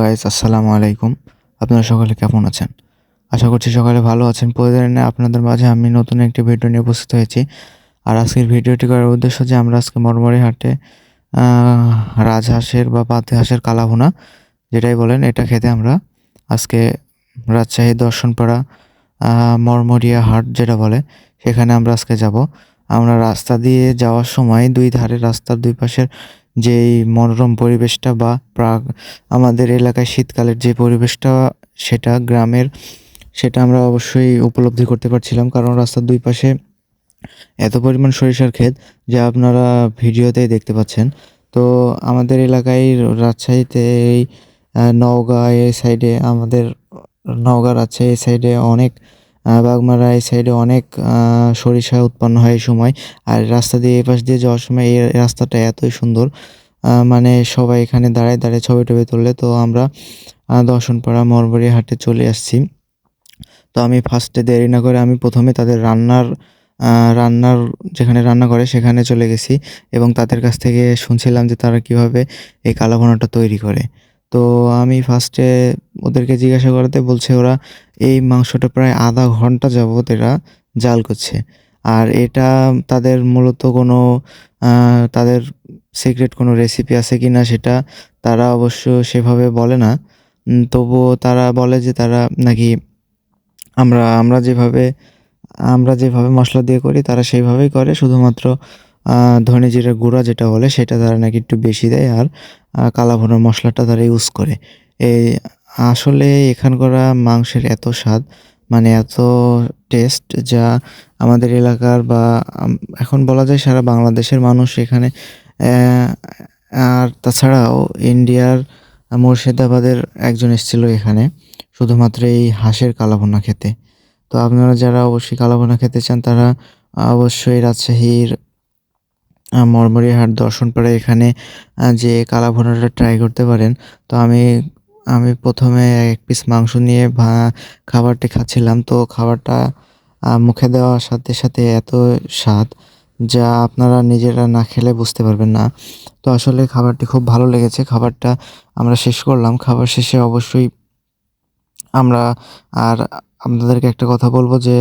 Guys আসসালামু আলাইকুম। আপনারা সকলে কেমন আছেন? আশা করছি সকালে ভালো আছেন। প্রতিদিনে আপনাদের মাঝে আমি নতুন একটি ভিডিও নিয়ে উপস্থিত হয়েছি। আর আজকের ভিডিওটি করার উদ্দেশ্য যে আমরা আজকে মরমরি হাটে রাজহাঁসের বা পাতি হাঁসের কালাভুনা, যেটাই বলেন, এটা খেতে আমরা আজকে রাজশাহী দর্শনপাড়া মরমরিয়া হাট যেটা বলে, সেখানে আমরা আজকে যাব। আমরা রাস্তা দিয়ে যাওয়ার সময় দুই ধারে রাস্তার দুই পাশের যেই মনোরম পরিবেশটা বা আমাদের এলাকায় শীতকালের যে পরিবেশটা, সেটা গ্রামের, সেটা আমরা অবশ্যই উপলব্ধি করতে পারছিলাম। কারণ রাস্তার দুই পাশে এত পরিমাণ সরিষার ক্ষেত যা আপনারা ভিডিওতেই দেখতে পাচ্ছেন। তো আমাদের এলাকায় রাজশাহীতে এই নওগাঁ এই সাইডে আমাদের, নওগাঁ রাজশাহী এই সাইডে অনেক বাগমারা এই সাইডে অনেক সরিষা উৎপন্ন হয় এই সময়। আর রাস্তা দিয়ে এই পাশ দিয়ে যাওয়ার সময় এই রাস্তাটা এতই সুন্দর। মানে সবাই এখানে দাঁড়ায় দাঁড়ায় ছবি টবি তুললে তো আমরা দর্শনপাড়া মরবরি হাটে চলে আসছি। তো আমি ফার্স্টে দেরি না করে আমি প্রথমে তাদের রান্নার রান্নার যেখানে রান্না করে সেখানে চলে গেছি এবং তাদের কাছ থেকে শুনছিলাম যে তারা কীভাবে এই কালাভুনাটা তৈরি করে। তো আমি ফার্স্টে ওদেরকে জিজ্ঞাসা করাতে বলছে ওরা, এই মাংসটা প্রায় আধা ঘণ্টা যাবত এরা জাল করছে। আর এটা তাদের মূলত কোনো তাদের সিক্রেট কোনো রেসিপি আছে কি না সেটা তারা অবশ্য সেভাবে বলে না। তবুও তারা বলে যে তারা নাকি আমরা আমরা যেভাবে আমরা যেভাবে মশলা দিয়ে করি তারা সেইভাবেই করে। শুধুমাত্র ধনে জিরে গুঁড়া যেটা বলে সেটা তারা নাকি একটু বেশি দেয় আর আহ, কালা ভুনার মশলাটা তারা ইউজ করে। এই আসলে এখানকার মাংসের এত স্বাদ মানে এত টেস্ট যা আমাদের এলাকার বা এখন বলা যায় সারা বাংলাদেশের মানুষ এখানে আর তাছাড়াও ইন্ডিয়ার মুর্শিদাবাদের একজন এসেছিল এখানে শুধুমাত্র এই হাঁসের কালাভোনা খেতে। তো আপনারা যারা অবশ্যই কালাভুনা খেতে চান তারা অবশ্যই রাজশাহীর আহ, মরমরি দর্শন পাড়ে এখানে যে কালাভুনাটা ট্রাই করতে পারেন তো আমি আমি প্রথমে এক পিস মাংস নিয়ে খাবারটি খাচ্ছিলাম। তো খাবারটা মুখে দেওয়ার সাথে সাথে এত স্বাদ যা আপনারা নিজেরা না খেলে বুঝতে পারবেন না। তো আসলে খাবারটি খুব ভালো লেগেছে। খাবারটা আমরা শেষ করলাম। খাবার শেষে অবশ্যই আমরা আর আপনাদেরকে একটা কথা বলব যে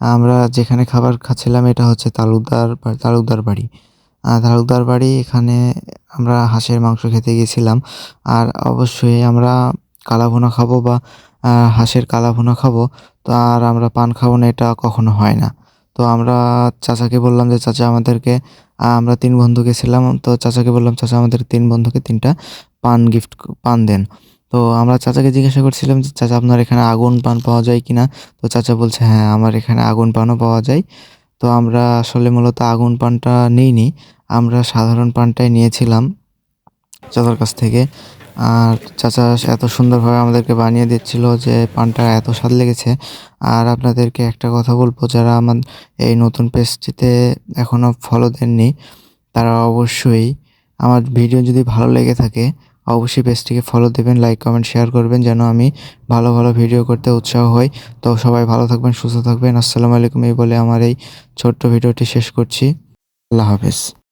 আমরা যেখানে খাবার খাচ্ছিলাম এটা হচ্ছে তালুকদার তালুকদার বাড়ি। তালুকদার বাড়ি, এখানে আমরা হাঁসের মাংস খেতে গেছিলাম। আর অবশ্যই আমরা কালাভুনা খাব বা হাঁসের কালাভুনা খাব, তো আর আমরা পান খাব না, এটা কখনো হয় না। তো আমরা চাচাকে বললাম যে, চাচা, আমাদেরকে আমরা তিন বন্ধু গেছিলাম। তো চাচাকে বললাম, চাচা, আমাদের তিন বন্ধুকে তিনটা পান গিফট, পান দেন। তো আমরা চাচাকে জিজ্ঞাসা করছিলাম যে, চাচা, আপনার এখানে আগুন পান পাওয়া যায় কি না তো চাচা বলছে হ্যাঁ আমার এখানে আগুন পানও পাওয়া যায়। তো আমরা আসলে মূলত আগুন পানটা নিইনি, আমরা সাধারণ পানটাই নিয়েছিলাম চাচার কাছ থেকে। আর চাচা এত সুন্দরভাবে আমাদেরকে বানিয়ে দিচ্ছিল যে পানটা এত স্বাদ লেগেছে। আর আপনাদেরকে একটা কথা বলব, যারা আমার এই নতুন পেজটিতে এখনও ফলো দেননি, তারা অবশ্যই আমার ভিডিও যদি ভালো লেগে থাকে অবশ্যই পেজটিকে ফলো দেবেন লাইক কমেন্ট শেয়ার করবেন যেন আমি ভালো ভালো ভিডিও করতে উৎসাহ হই। তো সবাই ভালো থাকবেন, সুস্থ থাকবেন। আসসালামু আলাইকুম, এই বলে আমার এই ছোট্ট ভিডিওটি শেষ করছি। আল্লাহ হাফেজ।